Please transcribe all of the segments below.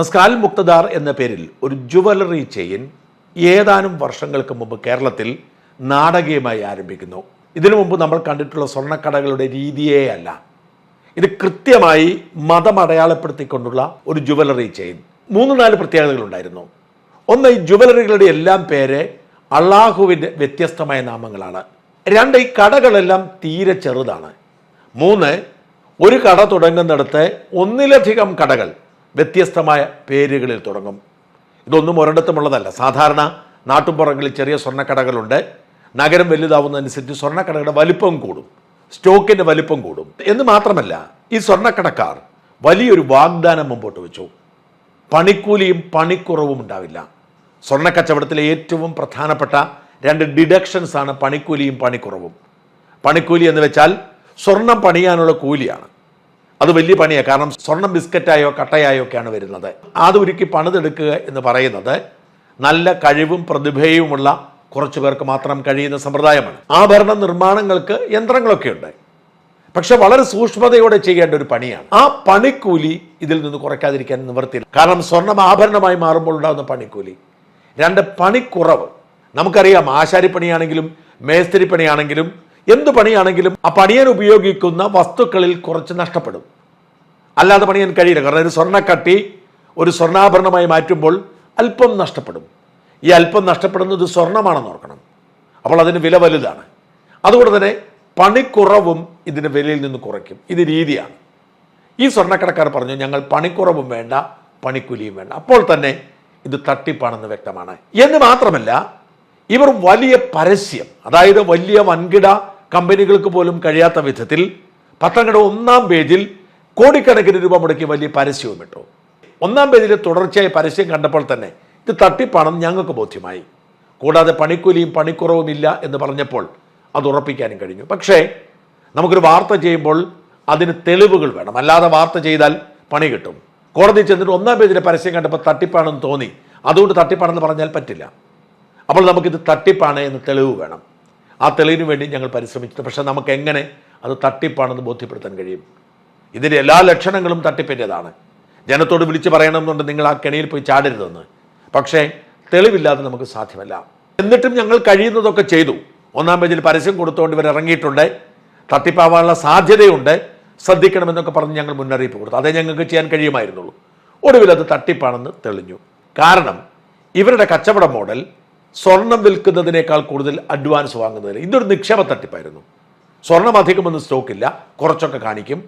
നസ്കാൽ മുക്തദാർ എന്ന പേരിൽ ഒരു ജുവലറി ചെയിൻ ഏതാനും വർഷങ്ങൾക്ക് മുമ്പ് കേരളത്തിൽ നാടകീയമായി ആരംഭിക്കുന്നു. ഇതിനു മുമ്പ് നമ്മൾ കണ്ടിട്ടുള്ള സ്വർണക്കടകളുടെ രീതിയേ അല്ല ഇത് കൃത്യമായി മതം അടയാളപ്പെടുത്തിക്കൊണ്ടുള്ള ഒരു ജുവലറി ചെയിൻ. മൂന്ന് നാല് പ്രത്യേകതകളുണ്ടായിരുന്നു ഒന്ന് ഈ ജുവലറികളുടെ എല്ലാം പേര് അള്ളാഹുവിന്റെ വ്യത്യസ്തമായ നാമങ്ങളാണ്. രണ്ട് ഈ കടകളെല്ലാം തീരെ ചെറുതാണ്. മൂന്ന് ഒരു കട തുടങ്ങുന്നിടത്ത് ഒന്നിലധികം കടകൾ വ്യത്യസ്തമായ പേരുകളിൽ തുടങ്ങും. ഇതൊന്നും ഒരിടത്തുമുള്ളതല്ല. സാധാരണ നാട്ടുപുറങ്ങളിൽ ചെറിയ സ്വർണക്കടകളുണ്ട്. നഗരം വലുതാവുന്നതനുസരിച്ച് സ്വർണക്കടകളുടെ വലിപ്പം കൂടും. സ്റ്റോക്കിന്റെ വലിപ്പം കൂടും. എന്ന് മാത്രമല്ല ഈ സ്വർണക്കടക്കാർ വലിയൊരു വാഗ്ദാനം മുമ്പോട്ട് വെച്ചു. പണിക്കൂലിയും പണിക്കുറവും ഉണ്ടാവില്ല. സ്വർണക്കച്ചവടത്തിലെ ഏറ്റവും പ്രധാനപ്പെട്ട രണ്ട് ഡിഡക്ഷൻസ് ആണ് പണിക്കൂലിയും പണിക്കുറവും. പണിക്കൂലി എന്ന് വെച്ചാൽ സ്വർണം പണിയാനുള്ള കൂലിയാണ്. അത് വലിയ പണിയാണ് കാരണം സ്വർണം ബിസ്ക്കറ്റായോ കട്ടയായോ ഒക്കെയാണ് വരുന്നത്. അത് ഒരുക്കി പണിതെടുക്കുക എന്ന് പറയുന്നത് നല്ല കഴിവും പ്രതിഭയുമുള്ള കുറച്ചു പേർക്ക് മാത്രം കഴിയുന്ന സമ്പ്രദായമാണ്. ആഭരണ നിർമ്മാണങ്ങൾക്ക് യന്ത്രങ്ങളൊക്കെ ഉണ്ട് പക്ഷെ വളരെ സൂക്ഷ്മതയോടെ ചെയ്യേണ്ട ഒരു പണിയാണ്. ആ പണിക്കൂലി ഇതിൽ നിന്ന് കുറയ്ക്കാതിരിക്കാൻ നിവർത്തിയില്ല കാരണം സ്വർണം ആഭരണമായി മാറുമ്പോൾ ഉണ്ടാകുന്ന പണിക്കൂലി. രണ്ട് പണിക്കുറവ്. നമുക്കറിയാം ആശാരിപ്പണിയാണെങ്കിലും മേസ്തിരി പണിയാണെങ്കിലും എന്ത് പണിയാണെങ്കിലും ആ പണിയാൻ ഉപയോഗിക്കുന്ന വസ്തുക്കളിൽ കുറച്ച് നഷ്ടപ്പെടും. അല്ലാതെ പണിയാൻ കഴിയില്ല. കാരണം ഒരു സ്വർണക്കട്ടി ഒരു സ്വർണാഭരണമായി മാറ്റുമ്പോൾ അല്പം നഷ്ടപ്പെടും. ഈ അല്പം നഷ്ടപ്പെടുന്നത് സ്വർണമാണെന്ന് ഓർക്കണം. അപ്പോൾ അതിന് വില വലുതാണ്. അതുകൊണ്ട് തന്നെ പണിക്കുറവും ഇതിന് വിലയിൽ നിന്ന് കുറയ്ക്കും. ഇത് രീതിയാണ്. ഈ സ്വർണക്കടക്കാർ പറഞ്ഞു ഞങ്ങൾ പണിക്കുറവും വേണ്ട പണിക്കൂലിയും വേണ്ട. അപ്പോൾ തന്നെ ഇത് തട്ടിപ്പാണെന്ന് വ്യക്തമാണ്. എന്ന് മാത്രമല്ല ഇവർ വലിയ പരസ്യം അതായത് വലിയ വൻകിട കമ്പനികൾക്ക് പോലും കഴിയാത്ത വിധത്തിൽ പത്രങ്ങളുടെ ഒന്നാം പേജിൽ കോടിക്കണക്കിന് രൂപ മുടക്കി വലിയ പരസ്യവും ഇട്ടു. ഒന്നാം പേജിൽ തുടർച്ചയായി പരസ്യം കണ്ടപ്പോൾ തന്നെ ഇത് തട്ടിപ്പാണെന്ന് ഞങ്ങൾക്ക് ബോധ്യമായി. കൂടാതെ പണിക്കൂലിയും പണിക്കുറവും ഇല്ല എന്ന് പറഞ്ഞപ്പോൾ അത് ഉറപ്പിക്കാനും കഴിഞ്ഞു. പക്ഷേ നമുക്കൊരു വാർത്ത ചെയ്യുമ്പോൾ അതിന് തെളിവുകൾ വേണം. അല്ലാതെ വാർത്ത ചെയ്താൽ പണി കിട്ടും. കോടതി ചെന്നിട്ട് ഒന്നാം പേജിലെ പരസ്യം കണ്ടപ്പോൾ തട്ടിപ്പാണെന്ന് തോന്നി. അതുകൊണ്ട് തട്ടിപ്പാണെന്ന് പറഞ്ഞാൽ പറ്റില്ല. അപ്പോൾ നമുക്കിത് തട്ടിപ്പാണ് എന്ന് തെളിവ് വേണം. ആ തെളിവിന് വേണ്ടി ഞങ്ങൾ പരിശ്രമിച്ചിട്ട് പക്ഷേ നമുക്ക് എങ്ങനെ അത് തട്ടിപ്പാണെന്ന് ബോധ്യപ്പെടുത്താൻ കഴിയും? ഇതിന്റെ എല്ലാ ലക്ഷണങ്ങളും തട്ടിപ്പിന്റെതാണ് ജനത്തോട് വിളിച്ചു പറയണമെന്നുണ്ട് നിങ്ങൾ ആ കെണിയിൽ പോയി ചാടരുതെന്ന്. പക്ഷേ തെളിവില്ലാതെ നമുക്ക് സാധ്യമല്ല. എന്നിട്ടും ഞങ്ങൾ കഴിയുന്നതൊക്കെ ചെയ്തു. ഒന്നാം പേജിൽ പരസ്യം കൊടുത്തുകൊണ്ട് ഇവർ ഇറങ്ങിയിട്ടുണ്ട്. തട്ടിപ്പാവാനുള്ള സാധ്യതയുണ്ട്. ശ്രദ്ധിക്കണമെന്നൊക്കെ പറഞ്ഞ് ഞങ്ങൾ മുന്നറിയിപ്പ് കൊടുത്തു. അതേ ഞങ്ങൾക്ക് ചെയ്യാൻ കഴിയുമായിരുന്നുള്ളൂ. ഒടുവിൽ അത് തട്ടിപ്പാണെന്ന് തെളിഞ്ഞു. കാരണം ഇവരുടെ കച്ചവട മോഡൽ സ്വർണം വിൽക്കുന്നതിനേക്കാൾ കൂടുതൽ അഡ്വാൻസ് വാങ്ങുന്നതിന്. ഇതൊരു നിക്ഷേപ തട്ടിപ്പായിരുന്നു. സ്വർണം അധികമൊന്നും സ്റ്റോക്കില്ല കുറച്ചൊക്കെ കാണിക്കും.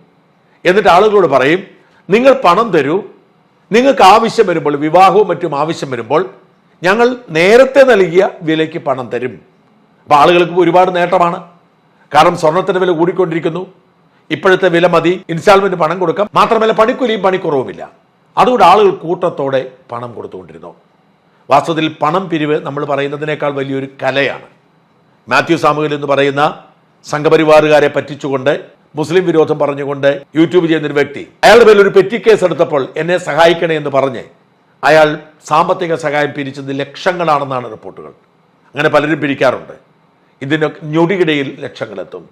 എന്നിട്ട് ആളുകളോട് പറയും നിങ്ങൾ പണം തരൂ. നിങ്ങൾക്ക് ആവശ്യം വരുമ്പോൾ വിവാഹവും മറ്റും ആവശ്യം വരുമ്പോൾ ഞങ്ങൾ നേരത്തെ നൽകിയ വിലയ്ക്ക് പണം തരും. അപ്പോൾ ആളുകൾക്ക് ഒരുപാട് നേട്ടമാണ്. കാരണം സ്വർണത്തിന്റെ വില കൂടിക്കൊണ്ടിരിക്കുന്നു. ഇപ്പോഴത്തെ വില മതി. ഇൻസ്റ്റാൾമെന്റ് പണം കൊടുക്കാം. മാത്രമല്ല പണിക്കൂലിയും പണിക്കുറവുമില്ല. അതുകൊണ്ട് ആളുകൾ കൂട്ടത്തോടെ പണം കൊടുത്തുകൊണ്ടിരുന്നു. വാസ്തവത്തിൽ പണം പിരിവ് നമ്മൾ പറയുന്നതിനേക്കാൾ വലിയൊരു കലയാണ്. മാത്യു സാമുകൽ എന്ന് പറയുന്ന സംഘപരിവാറുകാരെ പറ്റിച്ചുകൊണ്ട് മുസ്ലിം വിരോധം പറഞ്ഞുകൊണ്ട് യൂട്യൂബ് ചെയ്യുന്നൊരു വ്യക്തി അയാളുടെ പേരിൽ ഒരു പെറ്റി കേസ് എടുത്തപ്പോൾ എന്നെ സഹായിക്കണേ എന്ന് പറഞ്ഞ് അയാൾ സാമ്പത്തിക സഹായം പിരിച്ചത് ലക്ഷങ്ങളാണെന്നാണ് റിപ്പോർട്ടുകൾ. അങ്ങനെ പലരും പിരിക്കാറുണ്ട്. ഇതിന് ഞൊടിയിടയിൽ ലക്ഷങ്ങളെത്തും.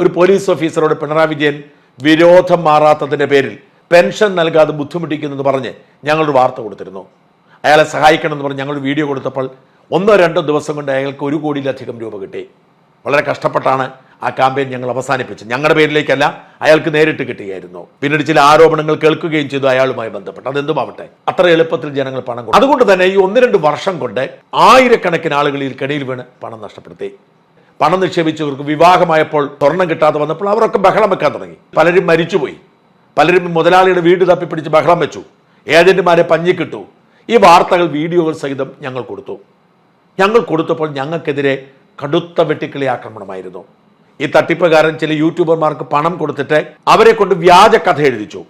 ഒരു പോലീസ് ഓഫീസറോട് പിണറായി വിജയൻ വിരോധം മാറാത്തതിന്റെ പേരിൽ പെൻഷൻ നൽകാതെ ബുദ്ധിമുട്ടിക്കുന്നെന്ന് പറഞ്ഞ് ഞങ്ങളൊരു വാർത്ത കൊടുത്തിരുന്നു. അയാളെ സഹായിക്കണമെന്ന് പറഞ്ഞ് ഞങ്ങൾ വീഡിയോ കൊടുത്തപ്പോൾ ഒന്നോ രണ്ടോ ദിവസം കൊണ്ട് അയാൾക്ക് ഒരു കോടിയിലധികം രൂപ കിട്ടി. വളരെ കഷ്ടപ്പെട്ടാണ് ആ ക്യാമ്പയിൻ ഞങ്ങൾ അവസാനിപ്പിച്ചത്. ഞങ്ങളുടെ പേരിലേക്കല്ല അയാൾക്ക് നേരിട്ട് കിട്ടുകയായിരുന്നു പിന്നീട് ചില ആരോപണങ്ങൾ കേൾക്കുകയും ചെയ്തു അയാളുമായി ബന്ധപ്പെട്ട്. അതെന്തുമാവട്ടെ? അത്ര എളുപ്പത്തിൽ ജനങ്ങൾ പണം കൊടുത്തു. അതുകൊണ്ട് തന്നെ ഈ ഒന്ന് രണ്ട് വർഷം കൊണ്ട് ആയിരക്കണക്കിന് ആളുകൾ ഈ കെണിയിൽ വീണ് പണം നഷ്ടപ്പെടുത്തി. പണം നിക്ഷേപിച്ചവർക്ക് വിവാഹമായപ്പോൾ സ്വർണം കിട്ടാതെ വന്നപ്പോൾ അവരൊക്കെ ബഹളം വെക്കാൻ തുടങ്ങി. പലരും മരിച്ചുപോയി. പലരും മുതലാളിയുടെ വീട് തപ്പിപ്പിടിച്ച് ബഹളം വെച്ചു. ഏജന്റുമാരെ പഞ്ഞിക്കിട്ടു. ഈ വാർത്തകൾ വീഡിയോകൾ സഹിതം ഞങ്ങൾ കൊടുത്തു. ഞങ്ങൾ കൊടുത്തപ്പോൾ ഞങ്ങൾക്കെതിരെ കടുത്ത വെട്ടിക്കിളി ആക്രമണമായിരുന്നു. ഈ തട്ടിപ്പുകാരൻ ചില യൂട്യൂബർമാർക്ക് പണം കൊടുത്തിട്ട് അവരെ കൊണ്ട് വ്യാജ കഥ എഴുതിച്ചു.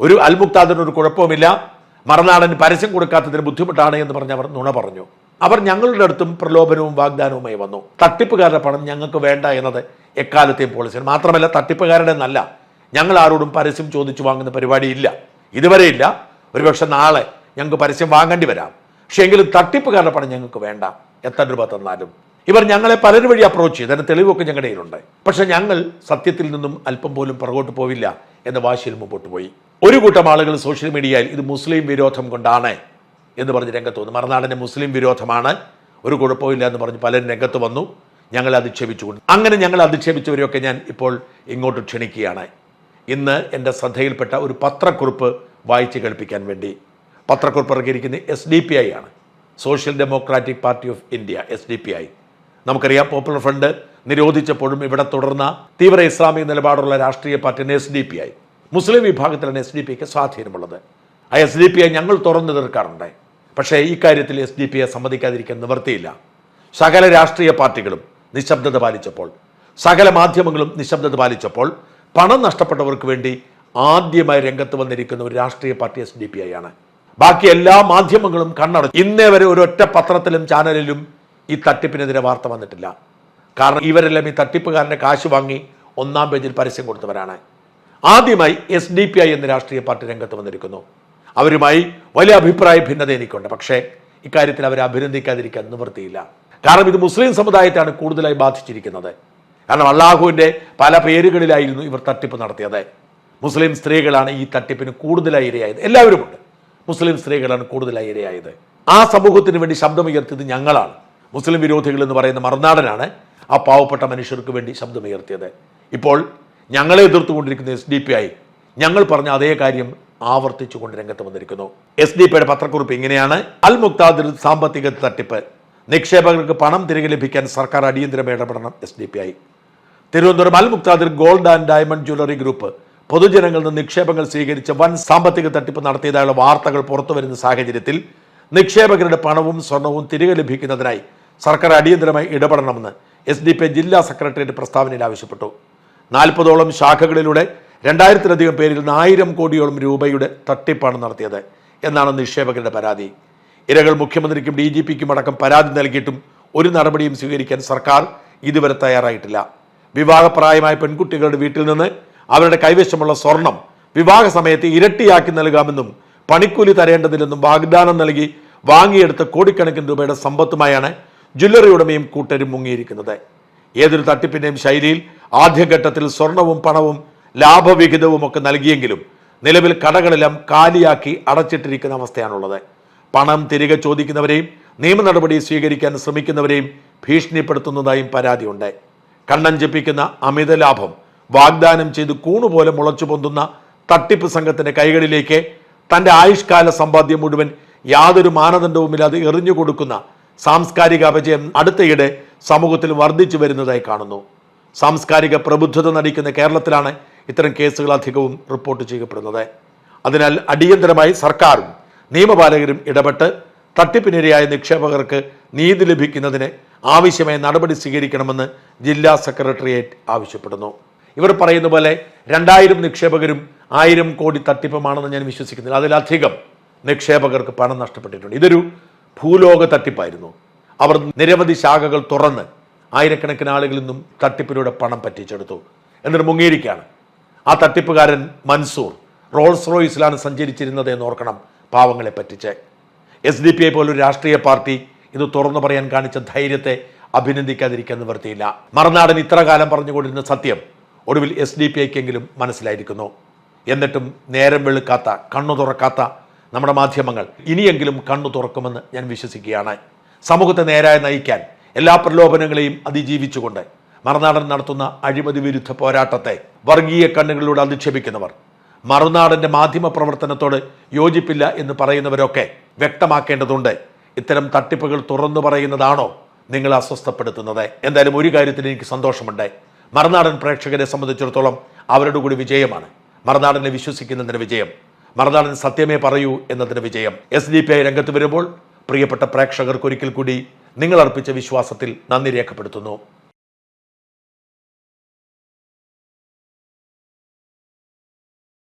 ഒരു അൽമുക്താദിന് ഒരു കുഴപ്പവുമില്ല. മറുനാടന് പരസ്യം കൊടുക്കാത്തതിന് ബുദ്ധിമുട്ടാണ് എന്ന് പറഞ്ഞ് അവർ നുണ പറഞ്ഞു. അവർ ഞങ്ങളുടെ അടുത്തും പ്രലോഭനവും വാഗ്ദാനവുമായി വന്നു. തട്ടിപ്പുകാരുടെ പണം ഞങ്ങൾക്ക് വേണ്ട എന്നത് എക്കാലത്തെയും പോളിസിയാണ്. മാത്രമല്ല തട്ടിപ്പുകാരുടെ നല്ല ഞങ്ങൾ ആരോടും പരസ്യം ചോദിച്ചു വാങ്ങുന്ന പരിപാടിയില്ല. ഇതുവരെ ഇല്ല ഒരുപക്ഷെ നാളെ ഞങ്ങൾക്ക് പരസ്യം വാങ്ങേണ്ടി വരാം. പക്ഷേ എങ്കിലും തട്ടിപ്പുകാരുടെ പണം ഞങ്ങൾക്ക് വേണ്ട. എത്ര രൂപ തന്നാലും. ഇവർ ഞങ്ങളെ പലരും വഴി അപ്രോച്ച് ചെയ്ത്. അതിന് തെളിവൊക്കെ ഞങ്ങളുടെ കയ്യിലുണ്ട്. പക്ഷെ ഞങ്ങൾ സത്യത്തിൽ നിന്നും അല്പം പോലും പുറകോട്ട് പോവില്ല എന്ന വാശിയിൽ മുമ്പോട്ട് പോയി. ഒരു കൂട്ടം ആളുകൾ സോഷ്യൽ മീഡിയയിൽ ഇത് മുസ്ലിം വിരോധം കൊണ്ടാണ് എന്ന് പറഞ്ഞ് രംഗത്ത് വന്നു. മറുനാടിന്റെ മുസ്ലിം വിരോധമാണ്. ഒരു കുഴപ്പമില്ല എന്ന് പറഞ്ഞ് പലരും രംഗത്ത് വന്നു. ഞങ്ങൾ അധിക്ഷേപിച്ചുകൊണ്ട്. അങ്ങനെ ഞങ്ങൾ അധിക്ഷേപിച്ചവരെയൊക്കെ ഞാൻ ഇപ്പോൾ ഇങ്ങോട്ട് ക്ഷണിക്കുകയാണ്. ഇന്ന് എന്റെ ശ്രദ്ധയിൽപ്പെട്ട ഒരു പത്രക്കുറിപ്പ് വായിച്ച് കേൾപ്പിക്കാൻ വേണ്ടി പത്രക്കുറിപ്പ് ഇറക്കിയിരിക്കുന്ന എസ് ഡി പി ഐ ആണ്. Social democratic party of India S D P I നമുക്കറിയാം പോപ്പുലർ ഫ്രണ്ട് നിരോധിച്ചപ്പോഴും ഇവിടെ തുടർന്ന തീവ്ര ഇസ്ലാമിക നിലപാടുള്ള രാഷ്ട്രീയ party S D P I മുസ്ലിം വിഭാഗത്തിലാണ് എസ് ഡി പിക്ക് സ്വാധീനമുള്ളത്. ആ എസ് ഡി പി ഐ ഞങ്ങൾ തുറന്നു തീർക്കാറുണ്ട്. പക്ഷേ ഈ കാര്യത്തിൽ എസ് ഡി പി ഐ സമ്മതിക്കാതിരിക്കാൻ നിവർത്തിയില്ല. സകല രാഷ്ട്രീയ പാർട്ടികളും നിശബ്ദത പാലിച്ചപ്പോൾ സകല മാധ്യമങ്ങളും നിശബ്ദത പാലിച്ചപ്പോൾ പണം നഷ്ടപ്പെട്ടവർക്ക് വേണ്ടി ആദ്യമായി രംഗത്ത് വന്നിരിക്കുന്ന ഒരു രാഷ്ട്രീയ party S D P I ആണ്. ബാക്കി എല്ലാ മാധ്യമങ്ങളും കണ്ണടച്ചു ഇന്നേ വരെ ഒരൊറ്റ പത്രത്തിലും ചാനലിലും ഈ തട്ടിപ്പിനെതിരെ വാർത്ത വന്നിട്ടില്ല. കാരണം ഇവരെല്ലാം ഈ തട്ടിപ്പുകാരന്റെ കാശ് വാങ്ങി ഒന്നാം പേജിൽ പരസ്യം കൊടുത്തവരാണ്. ആദ്യമായി എസ് ഡി പി ഐ എന്ന രാഷ്ട്രീയ പാർട്ടി രംഗത്ത് വന്നിരിക്കുന്നു. അവരുമായി വലിയ അഭിപ്രായ ഭിന്നത എനിക്കുണ്ട്. പക്ഷേ ഇക്കാര്യത്തിൽ അവരെ അഭിനന്ദിക്കാതിരിക്കാൻ നിവൃത്തിയില്ല. കാരണം ഇത് മുസ്ലിം സമുദായത്തെയാണ് കൂടുതലായി ബാധിച്ചിരിക്കുന്നത്. കാരണം അള്ളാഹുവിന്റെ പല പേരുകളിലായിരുന്നു ഇവർ തട്ടിപ്പ് നടത്തിയത്. മുസ്ലിം സ്ത്രീകളാണ് ഈ തട്ടിപ്പിന് കൂടുതലായി ഇരയായത്. എല്ലാവരുമുണ്ട്. മുസ്ലിം സ്ത്രീകളാണ് കൂടുതലായി ഇരയായത്. ആ സമൂഹത്തിന് വേണ്ടി ശബ്ദമുയർത്തിയത് ഞങ്ങളാണ്. മുസ്ലിം വിരോധികൾ എന്ന് പറയുന്ന മറുനാടനാണ് ആ പാവപ്പെട്ട മനുഷ്യർക്ക് വേണ്ടി ശബ്ദമുയർത്തിയത്. ഇപ്പോൾ ഞങ്ങളെ എതിർത്തുകൊണ്ടിരിക്കുന്ന എസ് ഡി പി ഐ ഞങ്ങൾ പറഞ്ഞ അതേ കാര്യം ആവർത്തിച്ചുകൊണ്ട് രംഗത്ത് വന്നിരിക്കുന്നു. എസ് ഡി പിയുടെ പത്രക്കുറിപ്പ് ഇങ്ങനെയാണ്. അൽ മുക്താദിർ സാമ്പത്തിക തട്ടിപ്പ്. നിക്ഷേപകർക്ക് പണം തിരികെ ലഭിക്കാൻ സർക്കാർ അടിയന്തരം ഇടപെടണം S D P I Thiruvananthapuram Al Muqtadir gold and diamond jewellery group പൊതുജനങ്ങളിൽ നിന്ന് നിക്ഷേപങ്ങൾ സ്വീകരിച്ച് വൻ സാമ്പത്തിക തട്ടിപ്പ് നടത്തിയതായുള്ള വാർത്തകൾ പുറത്തുവരുന്ന സാഹചര്യത്തിൽ നിക്ഷേപകരുടെ പണവും സ്വർണവും തിരികെ ലഭിക്കുന്നതിനായി സർക്കാർ അടിയന്തരമായി ഇടപെടണമെന്ന് എസ് ഡി പി ജില്ലാ സെക്രട്ടേറിയറ്റ് പ്രസ്താവനയിൽ ആവശ്യപ്പെട്ടു. നാൽപ്പതോളം ശാഖകളിലൂടെ രണ്ടായിരത്തിലധികം പേരിൽ നിന്ന് ആയിരം കോടിയോളം രൂപയുടെ തട്ടിപ്പാണ് നടത്തിയത് എന്നാണ് നിക്ഷേപകരുടെ പരാതി. ഇരകൾ മുഖ്യമന്ത്രിക്കും ഡി ജി പിക്കും അടക്കം പരാതി നൽകിയിട്ടും ഒരു നടപടിയും സ്വീകരിക്കാൻ സർക്കാർ ഇതുവരെ തയ്യാറായിട്ടില്ല. വിവാഹപ്രായമായ പെൺകുട്ടികളുടെ വീട്ടിൽ നിന്ന് അവരുടെ കൈവശമുള്ള സ്വർണം വിവാഹ സമയത്ത് ഇരട്ടിയാക്കി നൽകാമെന്നും പണിക്കൂലി തരേണ്ടതില്ലെന്നും വാഗ്ദാനം നൽകി വാങ്ങിയെടുത്ത കോടിക്കണക്കിന് രൂപയുടെ സമ്പത്തുമായാണ് ജ്വല്ലറി ഉടമയും കൂട്ടരും മുങ്ങിയിരിക്കുന്നത്. ഏതൊരു തട്ടിപ്പിന്റെയും ശൈലിയിൽ ആദ്യഘട്ടത്തിൽ സ്വർണവും പണവും ലാഭവിഹിതവും ഒക്കെ നൽകിയെങ്കിലും നിലവിൽ കടകളെല്ലാം കാലിയാക്കി അടച്ചിട്ടിരിക്കുന്ന അവസ്ഥയാണുള്ളത്. പണം തിരികെ ചോദിക്കുന്നവരെയും നിയമ നടപടി സ്വീകരിക്കാൻ ശ്രമിക്കുന്നവരെയും ഭീഷണിപ്പെടുത്തുന്നതായും പരാതിയുണ്ട്. കണ്ണഞ്ചിപ്പിക്കുന്ന അമിത ലാഭം വാഗ്ദാനം ചെയ്ത് കൂണുപോലെ മുളച്ചു പൊന്തുന്ന തട്ടിപ്പ് സംഘത്തിന്റെ കൈകളിലേക്ക് തന്റെ ആയുഷ്കാല സമ്പാദ്യം മുഴുവൻ യാതൊരു മാനദണ്ഡവുമില്ലാതെ എറിഞ്ഞു കൊടുക്കുന്ന സാംസ്കാരിക അപജയം അടുത്തയിടെ സമൂഹത്തിൽ വർദ്ധിച്ചു വരുന്നതായി കാണുന്നു. സാംസ്കാരിക പ്രബുദ്ധത നടിക്കുന്ന കേരളത്തിലാണ് ഇത്തരം കേസുകൾ അധികവും റിപ്പോർട്ട് ചെയ്യപ്പെടുന്നത്. അതിനാൽ അടിയന്തരമായി സർക്കാരും നിയമപാലകരും ഇടപെട്ട് തട്ടിപ്പിനിരയായ നിക്ഷേപകർക്ക് നീതി ലഭിക്കുന്നതിന് ആവശ്യമായ നടപടി സ്വീകരിക്കണമെന്ന് ജില്ലാ സെക്രട്ടേറിയറ്റ് ആവശ്യപ്പെടുന്നു. ഇവർ പറയുന്ന പോലെ രണ്ടായിരം നിക്ഷേപകരും ആയിരം കോടി തട്ടിപ്പുമാണെന്ന് ഞാൻ വിശ്വസിക്കുന്നില്ല. അതിലധികം നിക്ഷേപകർക്ക് പണം നഷ്ടപ്പെട്ടിട്ടുണ്ട്. ഇതൊരു ഭൂലോക തട്ടിപ്പായിരുന്നു. അവർ നിരവധി ശാഖകൾ തുറന്ന് ആയിരക്കണക്കിന് ആളുകളിൽ നിന്നും തട്ടിപ്പിലൂടെ പണം പറ്റിച്ചെടുത്തു എന്നിട്ട് മുങ്ങിയിരിക്കുകയാണ്. ആ തട്ടിപ്പുകാരൻ മൻസൂർ റോൾസ് റോയ്സിലാണ് സഞ്ചരിച്ചിരുന്നത് എന്ന് ഓർക്കണം പാവങ്ങളെ പറ്റിച്ച്. എസ് ഡി പി ഐ പോലൊരു രാഷ്ട്രീയ പാർട്ടി ഇത് തുറന്നു പറയാൻ കാണിച്ച ധൈര്യത്തെ അഭിനന്ദിക്കാതിരിക്കാൻ നിവർത്തിയില്ല മറുനാടൻ ഇത്ര കാലം പറഞ്ഞുകൊണ്ടിരുന്ന സത്യം ഒടുവിൽ എസ് ഡി പി ഐക്കെങ്കിലും മനസ്സിലായിരിക്കുന്നു. എന്നിട്ടും നേരം വെളുക്കാത്ത കണ്ണു തുറക്കാത്ത നമ്മുടെ മാധ്യമങ്ങൾ ഇനിയെങ്കിലും കണ്ണു തുറക്കുമെന്ന് ഞാൻ വിശ്വസിക്കുകയാണ്. സമൂഹത്തെ നേരായി നയിക്കാൻ എല്ലാ പ്രലോഭനങ്ങളെയും അതിജീവിച്ചുകൊണ്ട് മറുനാടൻ നടത്തുന്ന അഴിമതി വിരുദ്ധ പോരാട്ടത്തെ വർഗീയ കണ്ണുകളിലൂടെ അധിക്ഷേപിക്കുന്നവർ മറുനാടന്റെ മാധ്യമ പ്രവർത്തനത്തോട് യോജിപ്പില്ല എന്ന് പറയുന്നവരൊക്കെ വ്യക്തമാക്കേണ്ടതുണ്ട്. ഇത്തരം തട്ടിപ്പുകൾ തുറന്നു പറയുന്നതാണോ നിങ്ങൾ അസ്വസ്ഥപ്പെടുത്തുന്നത്? എന്തായാലും ഒരു കാര്യത്തിൽ എനിക്ക് സന്തോഷമുണ്ട്. മറുനാടൻ പ്രേക്ഷകരെ സംബന്ധിച്ചിടത്തോളം അവരുടെ കൂടി വിജയമാണ്. മറുനാടനെ വിശ്വസിക്കുന്നതിന് വിജയം. മറുനാടൻ സത്യമേ പറയൂ എന്നതിന് വിജയം. എസ് ഡി പി ഐ രംഗത്ത് വരുമ്പോൾ പ്രിയപ്പെട്ട പ്രേക്ഷകർക്ക് ഒരിക്കൽ കൂടി നിങ്ങൾ അർപ്പിച്ച വിശ്വാസത്തിൽ നന്ദി രേഖപ്പെടുത്തുന്നു.